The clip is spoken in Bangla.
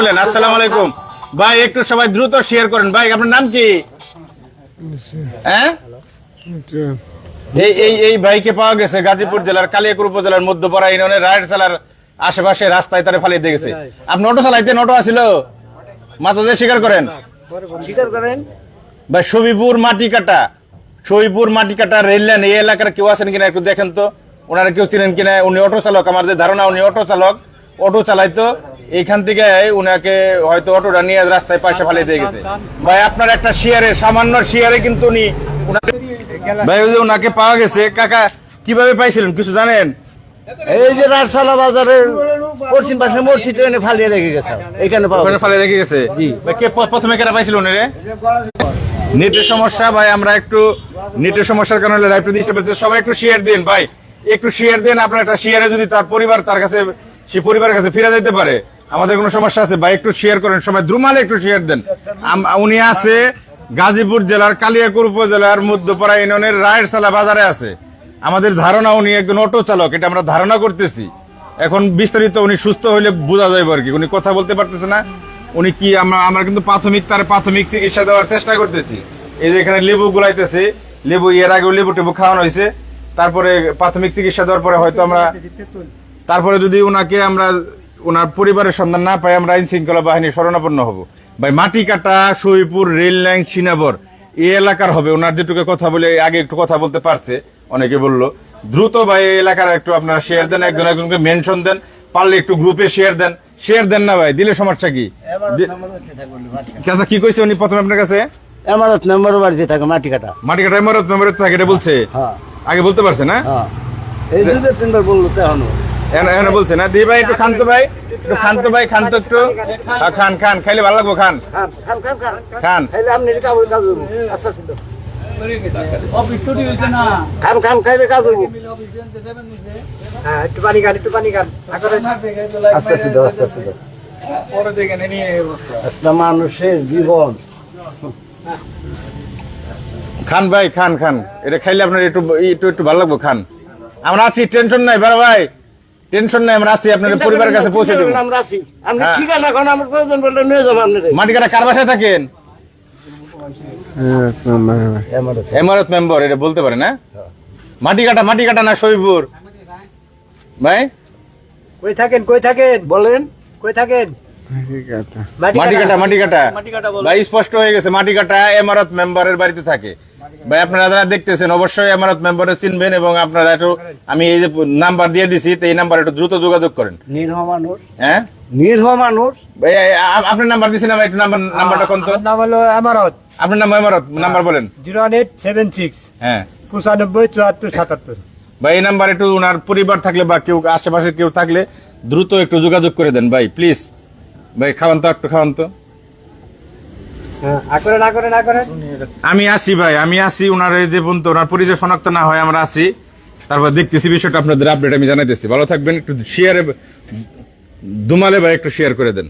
আসসালামু আলাইকুম। ভাই একটু সবাই দ্রুত শেয়ার করেন। ভাই আপনার নাম কি? হ্যাঁ? এই এই এই ভাইকে পাওয়া গেছে গাজীপুর জেলার কালিয়াকুর উপজেলার মধ্যপাড়া ইউনিয়নের রায়ের আশেপাশে রাস্তায় তারা ফালিয়ে দিয়ে গেছে। আপনি অটো চালাইতেন অটো আসিল মাথা দিয়ে স্বীকার করেন? স্বীকার করেন। বা সবিপুর মাটি কাটা। সবিপুর মাটি কাটা রেল লাইন এই এলাকার কেউ আছেন কিনা একটু দেখেন তো। ওনারা কেউ চিনেন কিনা? উনি অটো চালক আমাদের ধারণা উনি অটো চালক। অটো চালাইতো। এইখান থেকে উনাকে হয়তো অটোটা নিয়ে রাস্তায় পয়সা ফালিয়ে দিয়ে গেছে। ভাই আপনার একটা শেয়ারে সামান্য শেয়ারে কিন্তু উনি উনাকে- ভাই ওই যে উনাকে পাওয়া গেছে। কাকা কীভাবে পাইছিলেন? কিছু জানেন? এই যে রাজশালা বাজারের পশ্চিম পাশে মসজিদ এনে ফালিয়ে রেখে গেছে। এখানে পাওয়া ফালিয়ে রেখে গেছে? কে প্রথমে কেনা পাইছিল উনি রে? নেটের সমস্যা ভাই আমরা একটু নেটের সমস্যার কারণে লাইভ ডিস্টার্ব হচ্ছে। সবাই একটু শেয়ার দিন ভাই। একটু শেয়ার দেন আপনার একটা শেয়ারে যদি তার পরিবার তার কাছে সে পরিবারের কাছে ফিরে যেতে পারে। আমাদের কোনো সমস্যা আছে? ভাই, একটু শেয়ার করেন, সবাই দ্রুমালে একটু শেয়ার দেন। উনি আছে গাজীপুর জেলার কালিয়াকুর উপজেলার মধ্যপাড়া ইউনিয়নের রায়েরসালা বাজারে আছে। আমাদের ধারণা উনি একজন অটো চালক, এটা আমরা ধারণা করতেছি। এখন বিস্তারিত উনি সুস্থ হইলে বোঝা যাবে আর কি। উনি কথা বলতে পারতেছে না। উনি কি আমরা আমরা কিন্তু প্রাথমিক, তার প্রাথমিক চিকিৎসা দেওয়ার চেষ্টা করতেছি। এই যে এখানে লেবু গুলাইতেছি, লেবু, এর আগে লেবু টেবু খাওয়ানো হয়েছে তারপরে প্রাথমিক চিকিৎসা দেওয়ার পরে হয়তো আমরা তারপরে যদি ওনাকে আমরা ওনার পরিবারের সন্ধান না পাই আমরা আইন শৃঙ্খলা বাহিনী শরণাপন্ন হব। ভাই মাটি কাটা সইপুর রেল লাইন সিনাবর এই এলাকার হবে। ওনার যেটুকু কথা বলে আগে একটু কথা বলতে পারছে অনেকে বলল। দ্রুত ভাই এলাকার একটু আপনারা শেয়ার দেন একজন একজনকে মেনশন দেন পারলে একটু গ্রুপে শেয়ার দেন। শেয়ার দেন না ভাই দিলে সমস্যা কি? আচ্ছা। কি কইছে উনি প্রথমে আপনার কাছে? এমারত মেম্বার বাড়িতে থাকে মাটি কাটা। মাটি কাটা ইমারত মেমরত থাকে এটা বলছে? হ্যাঁ। আগে বলতে পারছে না? হ্যাঁ। এই দুটো তিনবার বলল তো এখনও। এখন বলছে না দি ভাই একটু খান তো ভাই একটু খান তো ভাই খান তো একটু। খান খান খাইলে ভালো লাগবো খান। খান খান খান খাইলে কাজ হইবো। আচ্ছা খান খাইলে কাজ হইব হ্যাঁ একটু পানি খান একটু পানি খান। আচ্ছা আচ্ছা একটা মানুষের জীবন। খান ভাই খান খান। এটা খাইলে আপনার একটু একটু একটু ভালো লাগবো খান। আমরা আছি টেনশন নাই বড় ভাই। টেনশন নাই আমরা আছি আপনার পরিবারের কাছে পৌঁছে দেবো। আমরা আছি। আপনি হ্যাঁ। ঠিকানা এখন আমার প্রয়োজন পড়লে নিয়ে যাব কাটা কার বাসায় থাকেন? এমারত এমারত মেম্বার এটা বলতে পারে না মাটি কাটা মাটি কাটা না শরীফপুর ভাই? কই থাকেন কই থাকেন? বলেন। কই থাকেন? মাটি কাটা মাটি কাটা মাটি কাটা বলো। ভাই স্পষ্ট হয়ে গেছে মাটি কাটা এমারত মেম্বারের বাড়িতে থাকে। ভাই আপনারা যারা দেখতেছেন অবশ্যই এমারত মেম্বারে চিনবেন এবং আপনারা একটু আমি এই যে নাম্বার দিয়ে দিছি তো এই নাম্বার একটু দ্রুত যোগাযোগ করেন। নিরহ মানুষ হ্যাঁ? নিরহ মানুষ ভাই আপনার নাম্বার দিছি না ভাই একটু নাম্বার নাম্বারটা কোন তো? নাম হলো আমারত। আপনার নাম এমারত নাম্বার বলেন। Zero one eight seven six. হ্যাঁ। পঁচানব্বই চুয়াত্তর সাতাত্তর। ভাই এই নাম্বার একটু ওনার পরিবার থাকলে বা কেউ আশেপাশে কেউ থাকলে দ্রুত একটু যোগাযোগ করে দেন ভাই প্লিজ। ভাই খাওয়ান তো একটু খাওয়ান তো হ্যাঁ আ করে না করে না করে আমি আসি ভাই, আমি আসি ওনার যে পর্যন্ত ওনার পরিচয় শনাক্ত না হয় আমরা আসি তারপর দেখতেছি বিষয়টা আপনাদের আপডেট আমি জানাইতেছি। ভালো থাকবেন, একটু শেয়ারে দুমালে ভাই, একটু শেয়ার করে দেন।